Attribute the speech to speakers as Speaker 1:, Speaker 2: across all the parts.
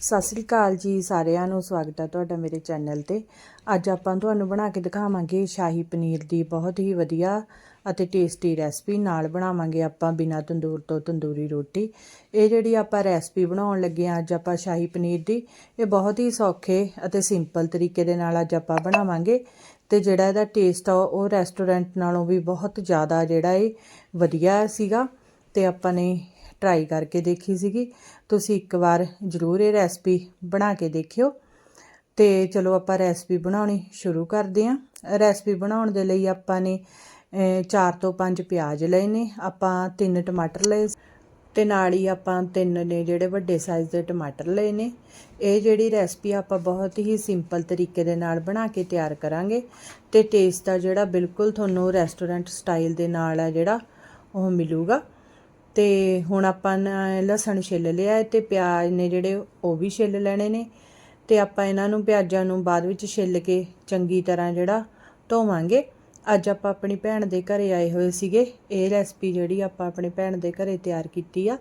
Speaker 1: ਸਤਿ ਸ੍ਰੀ ਅਕਾਲ ਜੀ ਸਾਰਿਆਂ ਨੂੰ, ਸਵਾਗਤ ਹੈ ਤੁਹਾਡਾ ਮੇਰੇ ਚੈਨਲ ਤੇ। ਅੱਜ ਆਪਾਂ ਤੁਹਾਨੂੰ ਬਣਾ ਕੇ ਦਿਖਾਵਾਂਗੇ ਸ਼ਾਹੀ ਪਨੀਰ ਦੀ ਬਹੁਤ ਹੀ ਵਧੀਆ ਅਤੇ ਟੇਸਟੀ ਰੈਸਪੀ। ਨਾਲ ਬਣਾਵਾਂਗੇ ਆਪਾਂ ਬਿਨਾ ਤੰਦੂਰ ਤੋਂ ਤੰਦੂਰੀ ਰੋਟੀ। ਇਹ ਜਿਹੜੀ ਆਪਾਂ ਰੈਸਪੀ ਬਣਾਉਣ ਲੱਗੇ ਹਾਂ ਅੱਜ ਆਪਾਂ ਸ਼ਾਹੀ ਪਨੀਰ ਦੀ, ਇਹ ਬਹੁਤ ਹੀ ਸੌਖੇ ਅਤੇ ਸਿੰਪਲ ਤਰੀਕੇ ਦੇ ਨਾਲ ਅੱਜ ਆਪਾਂ ਬਣਾਵਾਂਗੇ। ਤੇ ਜਿਹੜਾ ਇਹਦਾ ਟੇਸਟ ਆ, ਉਹ ਰੈਸਟੋਰੈਂਟ ਨਾਲੋਂ ਵੀ ਬਹੁਤ ਜ਼ਿਆਦਾ ਜਿਹੜਾ ਇਹ ਵਧੀਆ ਸੀਗਾ। ਤੇ ਆਪਾਂ ਨੇ ਟਰਾਈ ਕਰਕੇ ਦੇਖੀ ਸੀਗੀ। ਤੁਸੀਂ ਇੱਕ ਵਾਰ ਜ਼ਰੂਰ ਇਹ ਰੈਸਪੀ ਬਣਾ ਕੇ ਦੇਖਿਓ। ਤੇ ਚਲੋ ਆਪਾਂ ਰੈਸਪੀ ਬਣਾਉਣੀ ਸ਼ੁਰੂ ਕਰਦੇ ਹਾਂ। ਰੈਸਪੀ ਬਣਾਉਣ ਦੇ ਲਈ ਆਪਾਂ ਨੇ 4 ਤੋਂ 5 ਪਿਆਜ਼ ਲਏ ਨੇ। ਆਪਾਂ 3 ਟਮਾਟਰ ਲਏ ਤੇ ਨਾਲ ਹੀ ਆਪਾਂ ਤਿੰਨ ਨੇ ਜਿਹੜੇ ਵੱਡੇ ਸਾਈਜ਼ ਦੇ ਟਮਾਟਰ ਲਏ ਨੇ। ਇਹ ਜਿਹੜੀ ਰੈਸਪੀ ਆਪਾਂ ਬਹੁਤ ਹੀ ਸਿੰਪਲ ਤਰੀਕੇ ਦੇ ਨਾਲ ਬਣਾ ਕੇ ਤਿਆਰ ਕਰਾਂਗੇ। ਤੇ ਟੇਸਟ ਆ ਜਿਹੜਾ ਬਿਲਕੁਲ ਤੁਹਾਨੂੰ ਰੈਸਟੋਰੈਂਟ ਸਟਾਈਲ ਦੇ ਨਾਲ ਹੈ ਜਿਹੜਾ, ਉਹ ਮਿਲੂਗਾ। ਤੇ ਹੁਣ ਆਪਾਂ ਨੇ ਲਸਣ ਛਿੱਲ ਲਿਆ ਹੈ ਤੇ ਪਿਆਜ਼ ਨੇ ਜਿਹੜੇ ਉਹ ਵੀ ਛਿੱਲ ਲੈਣੇ ਨੇ ਤੇ ਆਪਾਂ ਇਹਨਾਂ ਨੂੰ ਪਿਆਜ਼ਾਂ ਨੂੰ ਬਾਅਦ ਵਿੱਚ ਛਿੱਲ ਕੇ ਚੰਗੀ ਤਰ੍ਹਾਂ ਜਿਹੜਾ ਧੋਵਾਂਗੇ। ਅੱਜ ਆਪਾਂ ਆਪਣੀ ਭੈਣ ਦੇ ਘਰੇ ਆਏ ਹੋਏ ਸੀਗੇ। ਇਹ ਰੈਸਪੀ ਜਿਹੜੀ ਆਪਾਂ ਆਪਣੇ ਭੈਣ ਦੇ ਘਰੇ ਤਿਆਰ ਕੀਤੀ ਆ।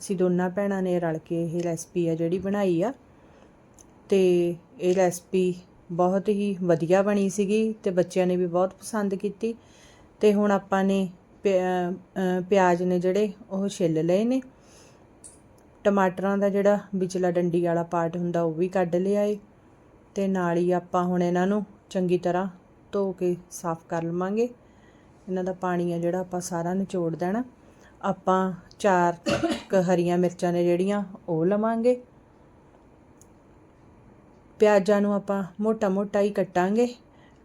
Speaker 1: ਅਸੀਂ ਦੋਨਾਂ ਭੈਣਾਂ ਨੇ ਰਲ ਕੇ ਇਹ ਰੈਸਪੀ ਆ ਜਿਹੜੀ ਬਣਾਈ ਆ। ਤੇ ਇਹ ਰੈਸਪੀ ਬਹੁਤ ਹੀ ਵਧੀਆ ਬਣੀ ਸੀਗੀ ਤੇ ਬੱਚਿਆਂ ਨੇ ਵੀ ਬਹੁਤ ਪਸੰਦ ਕੀਤੀ। ਤੇ ਹੁਣ ਆਪਾਂ ਨੇ ਪਿਆਜ਼ ਨੇ ਜਿਹੜੇ ਉਹ ਛਿੱਲ ਲਏ ਨੇ। ਟਮਾਟਰਾਂ ਦਾ ਜਿਹੜਾ ਵਿਚਲਾ ਡੰਡੀ ਵਾਲਾ ਪਾਰਟ ਹੁੰਦਾ ਉਹ ਵੀ ਕੱਢ ਲਿਆ ਏ ਤੇ ਨਾਲ ਹੀ ਆਪਾਂ ਹੁਣ ਇਹਨਾਂ ਨੂੰ ਚੰਗੀ ਤਰ੍ਹਾਂ ਧੋ ਕੇ ਸਾਫ਼ ਕਰ ਲਵਾਂਗੇ। ਇਹਨਾਂ ਦਾ ਪਾਣੀ ਆ ਜਿਹੜਾ ਆਪਾਂ ਸਾਰਾ ਨਿਚੋੜ ਦੇਣਾ। ਆਪਾਂ ਚਾਰ ਕ ਹਰੀਆਂ ਮਿਰਚਾਂ ਨੇ ਜਿਹੜੀਆਂ ਉਹ ਲਵਾਂਗੇ। ਪਿਆਜ਼ਾਂ ਨੂੰ ਆਪਾਂ ਮੋਟਾ ਮੋਟਾ ਹੀ ਕੱਟਾਂਗੇ।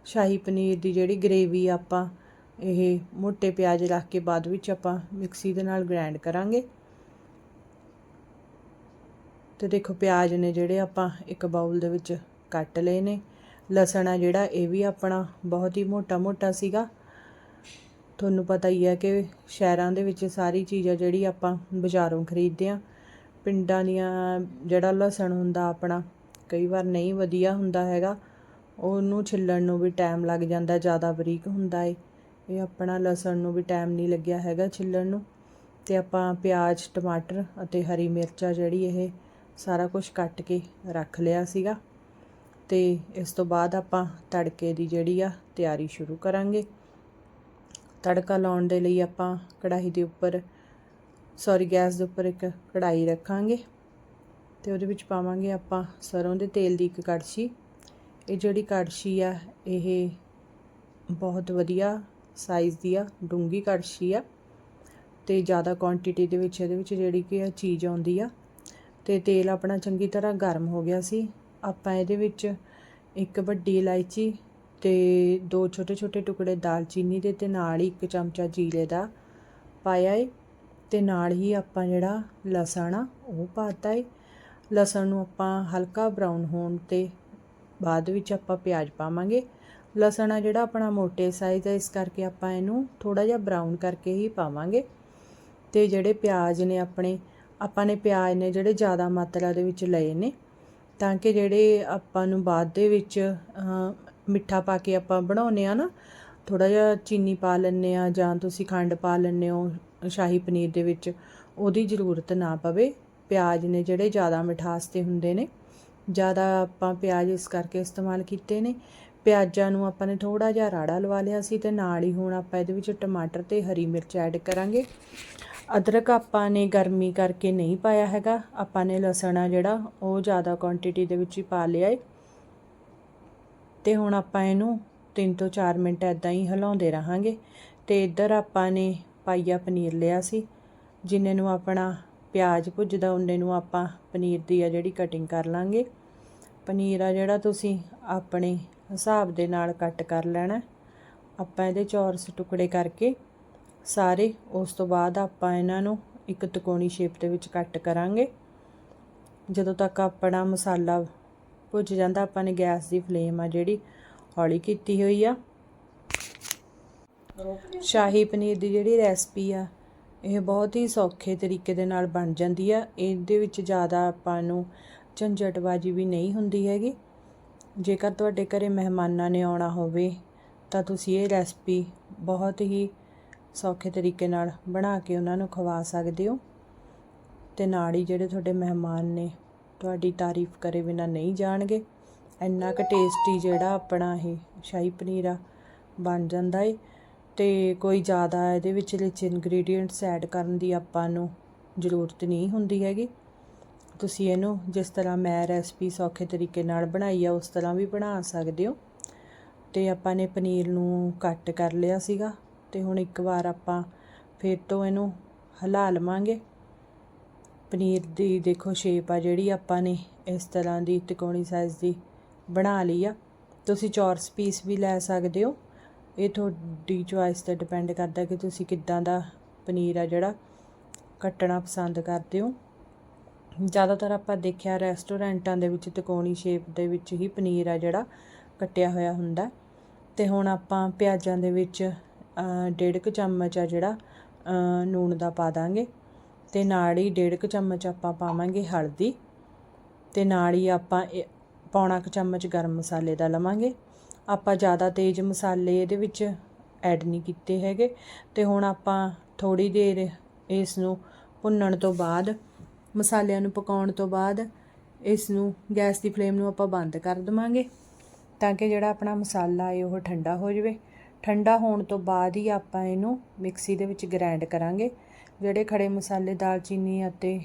Speaker 1: ਸ਼ਾਹੀ ਪਨੀਰ ਦੀ ਜਿਹੜੀ ਗ੍ਰੇਵੀ ਆਪਾਂ ਇਹ ਮੋٹے ਪਿਆਜ਼ ਰੱਖ ਕੇ ਬਾਅਦ ਵਿੱਚ ਆਪਾਂ ਮਿਕਸੀ ਦੇ ਨਾਲ ਗ੍ਰਾਈਂਡ ਕਰਾਂਗੇ। ਤੇ ਦੇਖੋ ਪਿਆਜ਼ ਨੇ ਜਿਹੜੇ ਆਪਾਂ ਇੱਕ ਬਾਉਲ ਦੇ ਵਿੱਚ ਕੱਟ ਲਏ ਨੇ। ਲਸਣ ਆ ਜਿਹੜਾ, ਇਹ ਵੀ ਆਪਣਾ ਬਹੁਤ ਹੀ ਮੋਟਾ ਮੋਟਾ ਸੀਗਾ। ਤੁਹਾਨੂੰ ਪਤਾ ਹੀ ਹੈ ਕਿ ਸ਼ਹਿਰਾਂ ਦੇ ਵਿੱਚ ਸਾਰੀ ਚੀਜ਼ ਚੀਜ਼ਾਂ ਜਿਹੜੀ ਆਪਾਂ ਬਾਜ਼ਾਰੋਂ ਖਰੀਦਦੇ ਆ ਪਿੰਡਾਂ ਦੀਆਂ ਜਿਹੜਾ ਲਸਣ ਹੁੰਦਾ ਆਪਣਾ, ਕਈ ਵਾਰ ਨਹੀਂ ਵਧੀਆ ਹੁੰਦਾ ਹੈਗਾ। ਉਹਨੂੰ ਛਿੱਲਣ ਨੂੰ ਵੀ ਟਾਈਮ ਲੱਗ ਜਾਂਦਾ, ਜ਼ਿਆਦਾ ਬਰੀਕ ਹੁੰਦਾ ਏ। ਇਹ ਆਪਣਾ ਲਸਣ ਨੂੰ ਵੀ ਟਾਈਮ ਨਹੀਂ ਲੱਗਿਆ ਹੈਗਾ ਛਿੱਲਣ ਨੂੰ ਤੇ ਆਪਾਂ ਪਿਆਜ਼, ਟਮਾਟਰ ਅਤੇ ਹਰੀ ਮਿਰਚਾ ਜਿਹੜੀ ਇਹ ਸਾਰਾ ਕੁਝ ਕੱਟ ਕੇ ਰੱਖ ਲਿਆ ਸੀਗਾ ਤੇ ਇਸ ਤੋਂ ਬਾਅਦ ਆਪਾਂ ਤੜਕੇ ਦੀ ਜਿਹੜੀ ਆ ਤਿਆਰੀ ਸ਼ੁਰੂ ਕਰਾਂਗੇ। ਤੜਕਾ ਲਾਉਣ ਦੇ ਲਈ ਆਪਾਂ ਕੜਾਹੀ ਦੇ ਉੱਪਰ ਸੌਰੀ ਗੈਸ ਦੇ ਉੱਪਰ ਇੱਕ ਕੜਾਈ ਰੱਖਾਂਗੇ ਤੇ ਉਹਦੇ ਵਿੱਚ ਪਾਵਾਂਗੇ ਆਪਾਂ ਸਰੋਂ ਦੇ ਤੇਲ ਦੀ ਇੱਕ ਕੜਛੀ। ਇਹ ਜਿਹੜੀ ਕੜਛੀ ਆ, ਇਹ ਬਹੁਤ ਵਧੀਆ ਸਾਈਜ਼ ਦੀ ਆ ਡੂੰਗੀ ਕੜਛੀ ਆ ਤੇ ਜ਼ਿਆਦਾ ਕੁਆਂਟੀਟੀ ਦੇ ਵਿੱਚ ਇਹਦੇ ਵਿੱਚ ਜਿਹੜੀ ਕਿ ਆ ਚੀਜ਼ ਆਉਂਦੀ ਆ ਤੇ ਤੇਲ ਆਪਣਾ ਚੰਗੀ ਤਰ੍ਹਾਂ ਗਰਮ ਹੋ ਗਿਆ ਸੀ। ਆਪਾਂ ਇਹਦੇ ਵਿੱਚ ਇੱਕ ਵੱਡੀ ਇਲਾਇਚੀ ਤੇ ਦੋ ਛੋਟੇ ਛੋਟੇ ਟੁਕੜੇ ਦਾਲਚੀਨੀ ਦੇ ਤੇ ਨਾਲ ਹੀ ਇੱਕ ਚਮਚਾ ਜੀਰੇ ਦਾ ਪਾਇਆ ਏ ਤੇ ਨਾਲ ਹੀ ਆਪਾਂ ਜਿਹੜਾ ਲਸਣ ਆ ਉਹ ਪਾਤਾ ਏ। ਲਸਣ ਨੂੰ ਆਪਾਂ ਹਲਕਾ ਬਰਾਊਨ ਹੋਣ ਤੇ ਬਾਅਦ ਵਿੱਚ ਆਪਾਂ ਪਿਆਜ਼ ਪਾਵਾਂਗੇ। ਲਸਣ ਆ ਜਿਹੜਾ ਆਪਣਾ ਮੋਟੇ ਸਾਈਜ਼ ਦਾ ਇਸ ਕਰਕੇ ਆਪਾਂ ਇਹਨੂੰ ਥੋੜਾ ਜਿਹਾ ਬਰਾਊਨ ਕਰਕੇ ਹੀ ਪਾਵਾਂਗੇ। ਤੇ ਜਿਹੜੇ ਪਿਆਜ਼ ਨੇ ਆਪਣੇ, ਆਪਾਂ ਨੇ ਪਿਆਜ਼ ਨੇ ਜਿਹੜੇ ਜ਼ਿਆਦਾ ਮਾਤਰਾ ਦੇ ਵਿੱਚ ਲਏ ਨੇ, ਤਾਂ ਕਿ ਜਿਹੜੇ ਆਪਾਂ ਨੂੰ ਬਾਅਦ ਦੇ ਵਿੱਚ ਮਿੱਠਾ ਪਾ ਕੇ ਆਪਾਂ ਬਣਾਉਨੇ ਆ ਨਾ ਥੋੜਾ ਜਿਹਾ ਚੀਨੀ ਪਾ ਲੈਣੇ ਆ ਜਾਂ ਤੁਸੀਂ ਖੰਡ ਪਾ ਲੈਣੇ ਹੋ ਸ਼ਾਹੀ ਪਨੀਰ ਦੇ ਵਿੱਚ, ਉਹਦੀ ਜ਼ਰੂਰਤ ਨਾ ਪਵੇ। ਪਿਆਜ਼ ਨੇ ਜਿਹੜੇ ਜ਼ਿਆਦਾ ਮਿਠਾਸ ਤੇ ਹੁੰਦੇ ਨੇ, ਜ਼ਿਆਦਾ ਆਪਾਂ ਪਿਆਜ਼ ਇਸ ਕਰਕੇ ਇਸਤੇਮਾਲ ਕੀਤੇ ਨੇ। ਪਿਆਜ਼ਾਂ ਨੂੰ ਆਪਾਂ ਨੇ ਥੋੜਾ ਜਿਹਾ ਰਾੜਾ ਲਵਾ ਲਿਆ ਸੀ ਤੇ ਨਾਲ ਹੀ ਹੁਣ ਆਪਾਂ ਇਹਦੇ ਵਿੱਚ ਟਮਾਟਰ ਤੇ ਹਰੀ ਮਿਰਚ ਐਡ ਕਰਾਂਗੇ। ਅਦਰਕ ਆਪਾਂ ਨੇ ਗਰਮੀ ਕਰਕੇ ਨਹੀਂ ਪਾਇਆ ਹੈਗਾ। ਆਪਾਂ ਨੇ ਲਸਣ ਆ ਜਿਹੜਾ, ਉਹ ਜ਼ਿਆਦਾ ਕੁਆਂਟੀਟੀ ਦੇ ਵਿੱਚ ਹੀ ਪਾ ਲਿਆ ਏ। ਤੇ ਹੁਣ ਆਪਾਂ ਇਹਨੂੰ 3 ਤੋਂ 4 ਮਿੰਟ ਐਦਾਂ ਹੀ ਹਿਲਾਉਂਦੇ ਰਹਾਂਗੇ। ਤੇ ਇੱਧਰ ਆਪਾਂ ਨੇ ਪਾਈਆ ਪਨੀਰ ਲਿਆ ਸੀ, ਜਿੰਨੇ ਨੂੰ ਆਪਣਾ ਪਿਆਜ਼ ਭੁੱਜਦਾ, ਉਹਨੇ ਨੂੰ ਆਪਾਂ ਪਨੀਰ ਦੀ ਆ ਜਿਹੜੀ ਕਟਿੰਗ ਕਰ ਲਾਂਗੇ। ਪਨੀਰ ਆ ਜਿਹੜਾ ਤੁਸੀਂ ਆਪਣੇ ਹਿਸਾਬ ਦੇ ਨਾਲ ਕੱਟ ਕਰ ਲੈਣਾ। ਆਪਾਂ ਇਹਦੇ ਚੌਰਸ ਟੁਕੜੇ ਕਰਕੇ ਸਾਰੇ, ਉਸ ਤੋਂ ਬਾਅਦ ਆਪਾਂ ਇਹਨਾਂ ਨੂੰ ਇੱਕ ਤਕੋਣੀ ਸ਼ੇਪ ਦੇ ਵਿੱਚ ਕੱਟ ਕਰਾਂਗੇ। ਜਦੋਂ ਤੱਕ ਆਪਣਾ ਮਸਾਲਾ ਭੁੱਜ ਜਾਂਦਾ, ਆਪਾਂ ਨੇ ਗੈਸ ਦੀ ਫਲੇਮ ਆ ਜਿਹੜੀ ਹੌਲੀ ਕੀਤੀ ਹੋਈ ਆ। ਸ਼ਾਹੀ ਪਨੀਰ ਦੀ ਜਿਹੜੀ ਰੈਸਪੀ ਆ, ਇਹ ਬਹੁਤ ਹੀ ਸੌਖੇ ਤਰੀਕੇ ਦੇ ਨਾਲ ਬਣ ਜਾਂਦੀ ਆ। ਇਹਦੇ ਵਿੱਚ ਜ਼ਿਆਦਾ ਆਪਾਂ ਨੂੰ ਝੰਜਟਬਾਜੀ ਵੀ ਨਹੀਂ ਹੁੰਦੀ ਹੈਗੀ। ਜੇਕਰ ਤੁਹਾਡੇ ਘਰੇ ਮਹਿਮਾਨਾਂ ਨੇ ਆਉਣਾ ਹੋਵੇ, ਤਾਂ ਤੁਸੀਂ ਇਹ ਰੈਸਪੀ ਬਹੁਤ ਹੀ ਸੌਖੇ ਤਰੀਕੇ ਨਾਲ ਬਣਾ ਕੇ ਉਹਨਾਂ ਨੂੰ ਖਵਾ ਸਕਦੇ ਹੋ। ਤੇ ਨਾਲ ਹੀ ਜਿਹੜੇ ਤੁਹਾਡੇ ਮਹਿਮਾਨ ਨੇ, ਤੁਹਾਡੀ ਤਾਰੀਫ ਕਰੇ ਬਿਨਾ ਨਹੀਂ ਜਾਣਗੇ। ਇੰਨਾ ਕੁ ਟੇਸਟੀ ਜਿਹੜਾ ਆਪਣਾ ਇਹ ਸ਼ਾਹੀ ਪਨੀਰ ਆ, ਬਣ ਜਾਂਦਾ ਏ। ਤੇ ਕੋਈ ਜ਼ਿਆਦਾ ਇਹਦੇ ਵਿੱਚ ਵਿੱਚ ਇਨਗਰੀਡੀਅੰਟਸ ਐਡ ਕਰਨ ਦੀ ਆਪਾਂ ਨੂੰ ਜ਼ਰੂਰਤ ਨਹੀਂ ਹੁੰਦੀ ਹੈਗੀ। ਤੁਸੀਂ ਇਹਨੂੰ ਜਿਸ ਤਰ੍ਹਾਂ ਮੈਂ ਰੈਸਪੀ ਸੌਖੇ ਤਰੀਕੇ ਨਾਲ ਬਣਾਈ ਆ, ਉਸ ਤਰ੍ਹਾਂ ਵੀ ਬਣਾ ਸਕਦੇ ਹੋ। ਤੇ ਆਪਾਂ ਨੇ ਪਨੀਰ ਨੂੰ ਕੱਟ ਕਰ ਲਿਆ ਸੀਗਾ ਤੇ ਹੁਣ ਇੱਕ ਵਾਰ ਆਪਾਂ ਫਿਰ ਤੋਂ ਇਹਨੂੰ ਹਿਲਾ ਲਵਾਂਗੇ। ਪਨੀਰ ਦੀ ਦੇਖੋ ਸ਼ੇਪ ਆ ਜਿਹੜੀ ਆਪਾਂ ਨੇ ਇਸ ਤਰ੍ਹਾਂ ਦੀ ਤਿਕੋਣੀ ਸਾਈਜ਼ ਦੀ ਬਣਾ ਲਈ ਆ। ਤੁਸੀਂ ਚੌਰਸ ਪੀਸ ਵੀ ਲੈ ਸਕਦੇ ਹੋ। ਇਹ ਤੁਹਾਡੀ ਚੁਆਇਸ ਤੇ ਡਿਪੈਂਡ ਕਰਦਾ ਕਿ ਤੁਸੀਂ ਕਿੱਦਾਂ ਦਾ ਪਨੀਰ ਆ ਜਿਹੜਾ ਕੱਟਣਾ ਪਸੰਦ ਕਰਦੇ ਹੋ। ਜ਼ਿਆਦਾਤਰ ਆਪਾਂ ਦੇਖਿਆ ਰੈਸਟੋਰੈਂਟਾਂ ਦੇ ਵਿੱਚ ਤਿਕੋਣੀ ਸ਼ੇਪ ਦੇ ਵਿੱਚ ਹੀ ਪਨੀਰ ਆ ਜਿਹੜਾ ਕੱਟਿਆ ਹੋਇਆ ਹੁੰਦਾ। ਤੇ ਹੁਣ ਆਪਾਂ ਪਿਆਜ਼ਾਂ ਦੇ ਵਿੱਚ ਡੇਢ ਕੁ ਚਮਚ ਆ ਜਿਹੜਾ ਅ, ਨੂਣ ਦਾ ਪਾ ਦਾਂਗੇ। ਤੇ ਨਾਲ ਹੀ ਡੇਢ ਕੁ ਚਮਚ ਆਪਾਂ ਪਾਵਾਂਗੇ ਹਲਦੀ। ਤੇ ਨਾਲ ਹੀ ਆਪਾਂ ਇਹ ਪੌਣਾ ਕੁ ਚਮਚ ਗਰਮ ਮਸਾਲੇ ਦਾ ਲਵਾਂਗੇ। ਆਪਾਂ ਜ਼ਿਆਦਾ ਤੇਜ਼ ਮਸਾਲੇ ਇਹਦੇ ਵਿੱਚ ਐਡ ਨਹੀਂ ਕੀਤੇ ਹੈਗੇ। ਤੇ ਹੁਣ ਆਪਾਂ ਥੋੜੀ ਦੇਰ ਇਸ ਨੂੰ ਭੁੰਨਣ ਤੋਂ ਬਾਅਦ ਮਸਾਲਿਆਂ ਨੂੰ ਪਕਾਉਣ ਤੋਂ ਬਾਅਦ ਇਸ ਨੂੰ ਗੈਸ ਦੀ ਫਲੇਮ ਨੂੰ ਆਪਾਂ ਬੰਦ ਕਰ ਦਵਾਂਗੇ ਤਾਂ ਕਿ ਜਿਹੜਾ ਆਪਣਾ ਮਸਾਲਾ ਹੈ ਉਹ ਠੰਡਾ ਹੋ ਜਾਵੇ। ਠੰਡਾ ਹੋਣ ਤੋਂ ਬਾਅਦ ਹੀ ਆਪਾਂ ਇਹਨੂੰ ਮਿਕਸੀ ਦੇ ਵਿੱਚ ਗ੍ਰਾਈਂਡ ਕਰਾਂਗੇ। ਜਿਹੜੇ ਖੜੇ ਮਸਾਲੇ, ਦਾਲਚੀਨੀ ਅਤੇ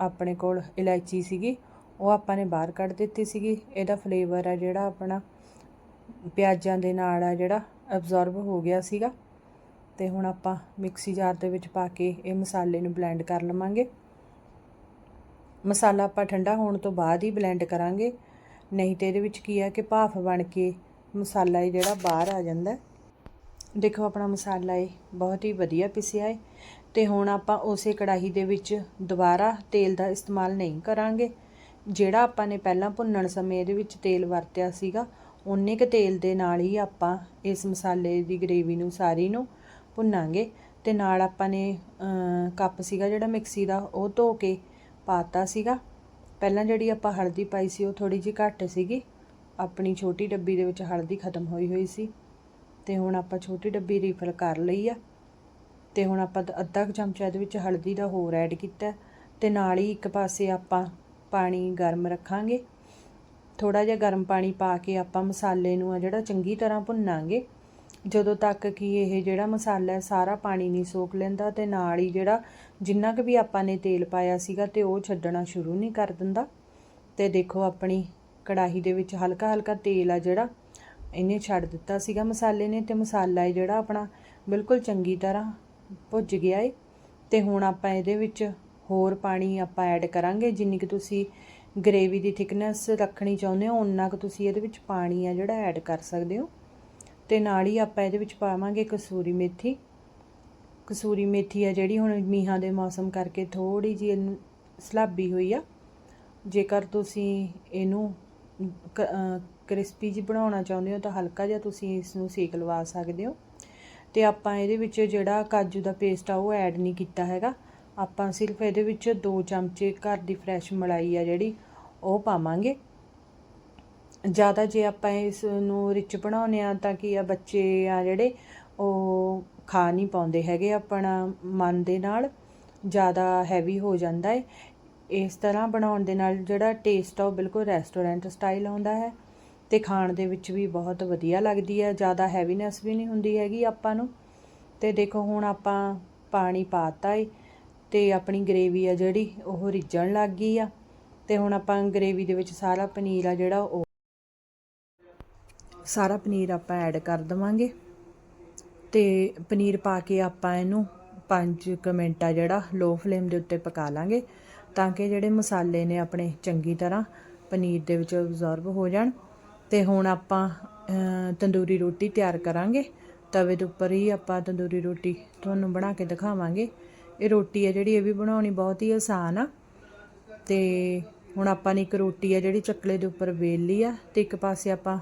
Speaker 1: ਆਪਣੇ ਕੋਲ ਇਲਾਇਚੀ ਸੀਗੀ, ਉਹ ਆਪਾਂ ਨੇ ਬਾਹਰ ਕੱਢ ਦਿੱਤੀ ਸੀਗੀ। ਇਹਦਾ ਫਲੇਵਰ ਆ ਜਿਹੜਾ ਆਪਣਾ ਪਿਆਜ਼ਾਂ ਦੇ ਨਾਲ ਆ ਜਿਹੜਾ ਅਬਜ਼ੌਰਬ ਹੋ ਗਿਆ ਸੀਗਾ। ਤੇ ਹੁਣ ਆਪਾਂ ਮਿਕਸੀ ਜਾਰ ਦੇ ਵਿੱਚ ਪਾ ਕੇ ਇਹ ਮਸਾਲੇ ਨੂੰ ਬਲੈਂਡ ਕਰ ਲਵਾਂਗੇ। ਮਸਾਲਾ ਆਪਾਂ ਠੰਡਾ ਹੋਣ ਤੋਂ ਬਾਅਦ ਹੀ ਬਲੈਂਡ ਕਰਾਂਗੇ। ਨਹੀਂ ਤੇ ਇਹਦੇ ਵਿੱਚ ਕੀ ਹੈ ਕਿ ਭਾਫ ਬਣ ਕੇ ਮਸਾਲਾ ਇਹ ਜਿਹੜਾ ਬਾਹਰ ਆ ਜਾਂਦਾ ਦੇਖੋ ਆਪਣਾ ਮਸਾਲਾ ਏ ਬਹੁਤ ਹੀ ਵਧੀਆ ਪਿਸਿਆ ਹੈ ਤੇ ਹੁਣ ਆਪਾਂ ਉਸੇ ਕੜਾਹੀ ਦੇ ਵਿੱਚ ਦੁਬਾਰਾ ਤੇਲ ਦਾ ਇਸਤੇਮਾਲ ਨਹੀਂ ਕਰਾਂਗੇ। ਜਿਹੜਾ ਆਪਾਂ ਨੇ ਪਹਿਲਾਂ ਭੁੰਨਣ ਸਮੇਂ ਇਹਦੇ ਵਿੱਚ ਤੇਲ ਵਰਤਿਆ ਸੀਗਾ ਉਨੇ ਕੁ ਤੇਲ ਦੇ ਨਾਲ ਹੀ ਆਪਾਂ ਇਸ ਮਸਾਲੇ ਦੀ ਗ੍ਰੇਵੀ ਨੂੰ ਸਾਰੀ ਨੂੰ ਭੁੰਨਾਂਗੇ ਤੇ ਨਾਲ ਆਪਾਂ ਨੇ ਕੱਪ ਸੀਗਾ ਜਿਹੜਾ ਮਿਕਸੀ ਦਾ, ਉਹ ਧੋ ਕੇ ਪਾਤਾ ਸੀਗਾ। ਪਹਿਲਾਂ ਜਿਹੜੀ ਆਪਾਂ ਹਲਦੀ ਪਾਈ ਸੀ, ਉਹ ਥੋੜੀ ਜਿਹੀ ਘੱਟ ਸੀਗੀ। ਆਪਣੀ ਛੋਟੀ ਡੱਬੀ ਦੇ ਵਿੱਚ ਹਲਦੀ ਖਤਮ ਹੋਈ ਹੋਈ ਸੀ। ਤੇ ਹੁਣ ਆਪਾਂ ਛੋਟੀ ਡੱਬੀ ਰੀਫਿਲ ਕਰ ਲਈ ਆ। ਤੇ ਹੁਣ ਆਪਾਂ ਅੱਧਾ ਕੁ ਚਮਚਾ ਇਹਦੇ ਵਿੱਚ ਹਲਦੀ ਦਾ ਹੋਰ ਐਡ ਕੀਤਾ। ਤੇ ਨਾਲ ਹੀ ਇੱਕ ਪਾਸੇ ਆਪਾਂ ਪਾਣੀ ਗਰਮ ਰੱਖਾਂਗੇ। ਥੋੜਾ ਜਿਹਾ ਗਰਮ ਪਾਣੀ ਪਾ ਕੇ ਆਪਾਂ ਮਸਾਲੇ ਨੂੰ ਆ ਜਿਹੜਾ ਚੰਗੀ ਤਰ੍ਹਾਂ ਭੁੰਨਾਂਗੇ। ਜਦੋਂ ਤੱਕ ਕਿ ਇਹ ਜਿਹੜਾ ਮਸਾਲਾ ਹੈ, ਸਾਰਾ ਪਾਣੀ ਨਹੀਂ ਸੋਖ ਲੈਂਦਾ ਤੇ ਨਾਲ ਹੀ ਜਿਹੜਾ ਜਿੰਨਾ ਕੁ ਵੀ ਆਪਾਂ ਨੇ ਤੇਲ ਪਾਇਆ ਸੀਗਾ ਤੇ ਉਹ ਛੱਡਣਾ ਸ਼ੁਰੂ ਨਹੀਂ ਕਰ ਦਿੰਦਾ। ਤੇ ਦੇਖੋ ਆਪਣੀ ਕੜਾਹੀ ਦੇ ਵਿੱਚ ਹਲਕਾ ਹਲਕਾ ਤੇਲ ਆ ਜਿਹੜਾ, ਇਹਨੇ ਛੱਡ ਦਿੱਤਾ ਸੀਗਾ ਮਸਾਲੇ ਨੇ ਤੇ ਮਸਾਲਾ ਹੈ ਜਿਹੜਾ ਆਪਣਾ ਬਿਲਕੁਲ ਚੰਗੀ ਤਰ੍ਹਾਂ ਭੁੱਜ ਗਿਆ ਏ। ਤੇ ਹੁਣ ਆਪਾਂ ਇਹਦੇ ਵਿੱਚ ਹੋਰ ਪਾਣੀ ਆਪਾਂ ਐਡ ਕਰਾਂਗੇ, ਜਿੰਨੀ ਕਿ ਤੁਸੀਂ ਗ੍ਰੇਵੀ ਦੀ ਥਿਕਨੈਸ ਰੱਖਣੀ ਚਾਹੁੰਦੇ ਹੋ ਉਨਾ ਕੁ ਤੁਸੀਂ ਇਹਦੇ ਵਿੱਚ ਪਾਣੀ ਆ ਜਿਹੜਾ ਐਡ ਕਰ ਸਕਦੇ ਹੋ। ਤੇ ਨਾਲ ਹੀ ਆਪਾਂ ਇਹਦੇ ਵਿੱਚ ਪਾਵਾਂਗੇ ਕਸੂਰੀ ਮੇਥੀ। ਕਸੂਰੀ ਮੇਥੀ ਆ ਜਿਹੜੀ ਹੁਣ ਮੀਹਾਂ ਦੇ ਮੌਸਮ ਕਰਕੇ ਥੋੜੀ ਜਿਹੀ ਇਹਨੂੰ ਸਲਾਬੀ ਹੋਈ ਆ। ਜੇਕਰ ਤੁਸੀਂ ਇਹਨੂੰ ਕ੍ਰਿਸਪੀ ਜੀ ਬਣਾਉਣਾ ਚਾਹੁੰਦੇ ਹੋ ਤਾਂ ਹਲਕਾ ਜਿਹਾ ਤੁਸੀਂ ਇਸ ਨੂੰ ਸੇਕ ਲਵਾ ਸਕਦੇ ਹੋ। ਤੇ ਆਪਾਂ ਇਹਦੇ ਵਿੱਚ ਜਿਹੜਾ ਕਾਜੂ ਦਾ ਪੇਸਟ ਆ ਉਹ ਐਡ ਨਹੀਂ ਕੀਤਾ ਹੈਗਾ। ਆਪਾਂ ਸਿਰਫ ਇਹਦੇ ਵਿੱਚ 2 ਚਮਚੇ ਘਰ ਦੀ ਫਰੈਸ਼ ਮਲਾਈ ਆ ਜਿਹੜੀ ਉਹ ਪਾਵਾਂਗੇ। ਜ਼ਿਆਦਾ ਜੇ ਆਪਾਂ ਇਸ ਨੂੰ ਰਿਚ ਬਣਾਉਂਦੇ ਆ ਤਾਂ ਕੀ ਆ, ਬੱਚੇ ਆ ਜਿਹੜੇ ਉਹ ਖਾ ਨਹੀਂ ਪਾਉਂਦੇ ਹੈਗੇ, ਆਪਣਾ ਮਨ ਦੇ ਨਾਲ ਜ਼ਿਆਦਾ ਹੈਵੀ ਹੋ ਜਾਂਦਾ ਹੈ। ਇਸ ਤਰ੍ਹਾਂ ਬਣਾਉਣ ਦੇ ਨਾਲ ਜਿਹੜਾ ਟੇਸਟ ਆ ਉਹ ਬਿਲਕੁਲ ਰੈਸਟੋਰੈਂਟ ਸਟਾਈਲ ਆਉਂਦਾ ਹੈ ਤੇ ਖਾਣ ਦੇ ਵਿੱਚ ਵੀ ਬਹੁਤ ਵਧੀਆ ਲੱਗਦੀ ਹੈ, ਜ਼ਿਆਦਾ ਹੈਵੀਨੈਸ ਵੀ ਨਹੀਂ ਹੁੰਦੀ ਹੈਗੀ ਆਪਾਂ ਨੂੰ। ਤੇ ਦੇਖੋ ਹੁਣ ਆਪਾਂ ਪਾਣੀ ਪਾਤਾ ਏ ਤੇ ਆਪਣੀ ਗ੍ਰੇਵੀ ਆ ਜਿਹੜੀ ਉਹ ਰਿੱਝਣ ਲੱਗ ਗਈ ਆ। ਤੇ ਹੁਣ ਆਪਾਂ ਗ੍ਰੇਵੀ ਦੇ ਵਿੱਚ ਸਾਰਾ ਪਨੀਰ ਆ ਜਿਹੜਾ ਉਹ ਸਾਰਾ ਪਨੀਰ ਆਪਾਂ ਐਡ ਕਰ ਦਵਾਂਗੇ। ਤੇ ਪਨੀਰ ਪਾ ਕੇ ਆਪਾਂ ਇਹਨੂੰ 5 ਕੁ ਮਿੰਟ ਆ ਜਿਹੜਾ ਲੋ ਫਲੇਮ ਦੇ ਉੱਤੇ ਪਕਾ ਲਾਂਗੇ ਤਾਂ ਕਿ ਜਿਹੜੇ ਮਸਾਲੇ ਨੇ ਆਪਣੇ ਚੰਗੀ ਤਰ੍ਹਾਂ ਪਨੀਰ ਦੇ ਵਿੱਚ ਅਬਜ਼ੌਰਬ ਹੋ ਜਾਣ। ਤੇ ਹੁਣ ਆਪਾਂ ਤੰਦੂਰੀ ਰੋਟੀ ਤਿਆਰ ਕਰਾਂਗੇ। ਤਵੇ ਦੇ ਉੱਪਰ ਹੀ ਆਪਾਂ ਤੰਦੂਰੀ ਰੋਟੀ ਤੁਹਾਨੂੰ ਬਣਾ ਕੇ ਦਿਖਾਵਾਂਗੇ। ਇਹ ਰੋਟੀ ਹੈ ਜਿਹੜੀ ਇਹ ਵੀ ਬਣਾਉਣੀ ਬਹੁਤ ਹੀ ਆਸਾਨ ਆ। ਤੇ ਹੁਣ ਆਪਾਂ ਨੇ ਇੱਕ ਰੋਟੀ ਆ ਜਿਹੜੀ ਚੱਕਲੇ ਦੇ ਉੱਪਰ ਵੇਲ ਲਈ ਆ ਤੇ ਇੱਕ ਪਾਸੇ ਆਪਾਂ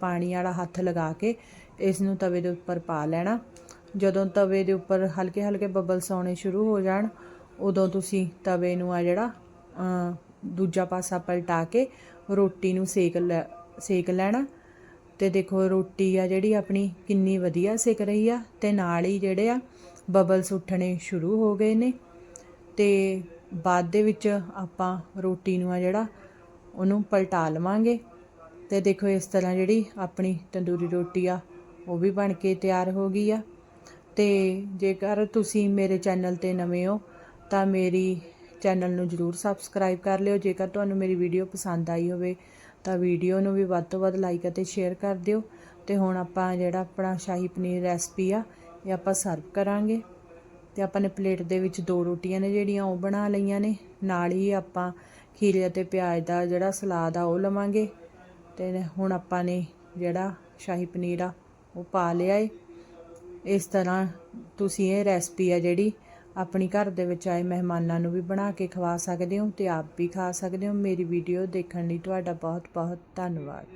Speaker 1: ਪਾਣੀ ਵਾਲਾ ਹੱਥ ਲਗਾ ਕੇ ਇਸ ਨੂੰ ਤਵੇ ਦੇ ਉੱਪਰ ਪਾ ਲੈਣਾ। ਜਦੋਂ ਤਵੇ ਦੇ ਉੱਪਰ ਹਲਕੇ ਹਲਕੇ ਬਬਲਸ ਆਉਣੇ ਸ਼ੁਰੂ ਹੋ ਜਾਣ, ਉਦੋਂ ਤੁਸੀਂ ਤਵੇ ਨੂੰ ਆ ਜਿਹੜਾ ਦੂਜਾ ਪਾਸਾ ਪਲਟਾ ਕੇ ਰੋਟੀ ਨੂੰ ਸੇਕ ਲੈ, ਸੇਕ ਲੈਣਾ। ਤੇ ਦੇਖੋ, ਰੋਟੀ ਆ ਜਿਹੜੀ ਆਪਣੀ ਕਿੰਨੀ ਵਧੀਆ ਸਿਕ ਰਹੀ ਆ ਤੇ ਨਾਲ ਹੀ ਜਿਹੜੇ ਆ ਬਬਲਸ ਉੱਠਣੇ ਸ਼ੁਰੂ ਹੋ ਗਏ ਨੇ। ਤੇ ਬਾਅਦ ਦੇ ਵਿੱਚ ਆਪਾਂ ਰੋਟੀ ਨੂੰ ਆ ਜਿਹੜਾ, ਉਹਨੂੰ ਪਲਟਾ ਲਵਾਂਗੇ। ਤੇ ਦੇਖੋ ਇਸ ਤਰ੍ਹਾਂ ਜਿਹੜੀ ਆਪਣੀ ਤੰਦੂਰੀ ਰੋਟੀ ਆ, ਉਹ ਵੀ ਬਣ ਕੇ ਤਿਆਰ ਹੋ ਗਈ ਆ। ਤੇ ਜੇਕਰ ਤੁਸੀਂ ਮੇਰੇ ਚੈਨਲ ਤੇ ਨਵੇਂ ਹੋ, ਤਾਂ ਮੇਰੀ ਚੈਨਲ ਨੂੰ ਜਰੂਰ ਸਬਸਕ੍ਰਾਈਬ ਕਰ ਲਿਓ। ਜੇਕਰ ਤੁਹਾਨੂੰ ਮੇਰੀ ਵੀਡੀਓ ਪਸੰਦ ਆਈ ਹੋਵੇ, ਤਾਂ ਵੀਡੀਓ ਨੂੰ ਵੀ ਵੱਧ ਤੋਂ ਵੱਧ ਲਾਈਕ ਅਤੇ ਸ਼ੇਅਰ ਕਰ ਦਿਓ। ਤੇ ਹੁਣ ਆਪਾਂ ਜਿਹੜਾ ਆਪਣਾ ਸ਼ਾਹੀ ਪਨੀਰ ਰੈਸਪੀ ਆ, ਇਹ ਆਪਾਂ ਸਰਵ ਕਰਾਂਗੇ। ਤੇ ਆਪਾਂ ਨੇ ਪਲੇਟ ਦੇ ਵਿੱਚ ਦੋ ਰੋਟੀਆਂ ਨੇ ਜਿਹੜੀਆਂ, ਉਹ ਬਣਾ ਲਈਆਂ ਨੇ। ਨਾਲ ਹੀ ਆਪਾਂ ਖੀਰੇ ਅਤੇ ਪਿਆਜ਼ ਦਾ ਜਿਹੜਾ ਸਲਾਦ ਆ, ਉਹ ਲਵਾਂਗੇ। ਤੇ ਹੁਣ ਆਪਾਂ ਨੇ ਜਿਹੜਾ ਸ਼ਾਹੀ ਪਨੀਰ ਆ, ਉਹ ਪਾ ਲਿਆ ਏ। ਇਸ ਤਰ੍ਹਾਂ ਤੁਸੀਂ ਇਹ ਰੈਸਪੀ ਆ ਜਿਹੜੀ ਆਪਣੀ ਘਰ ਦੇ ਵਿੱਚ ਆਏ ਮਹਿਮਾਨਾਂ ਨੂੰ ਵੀ ਬਣਾ ਕੇ ਖਵਾ ਸਕਦੇ ਹੋ ਤੇ ਆਪ ਵੀ ਖਾ ਸਕਦੇ ਹੋ। ਮੇਰੀ ਵੀਡੀਓ ਦੇਖਣ ਲਈ ਤੁਹਾਡਾ ਬਹੁਤ ਬਹੁਤ ਧੰਨਵਾਦ।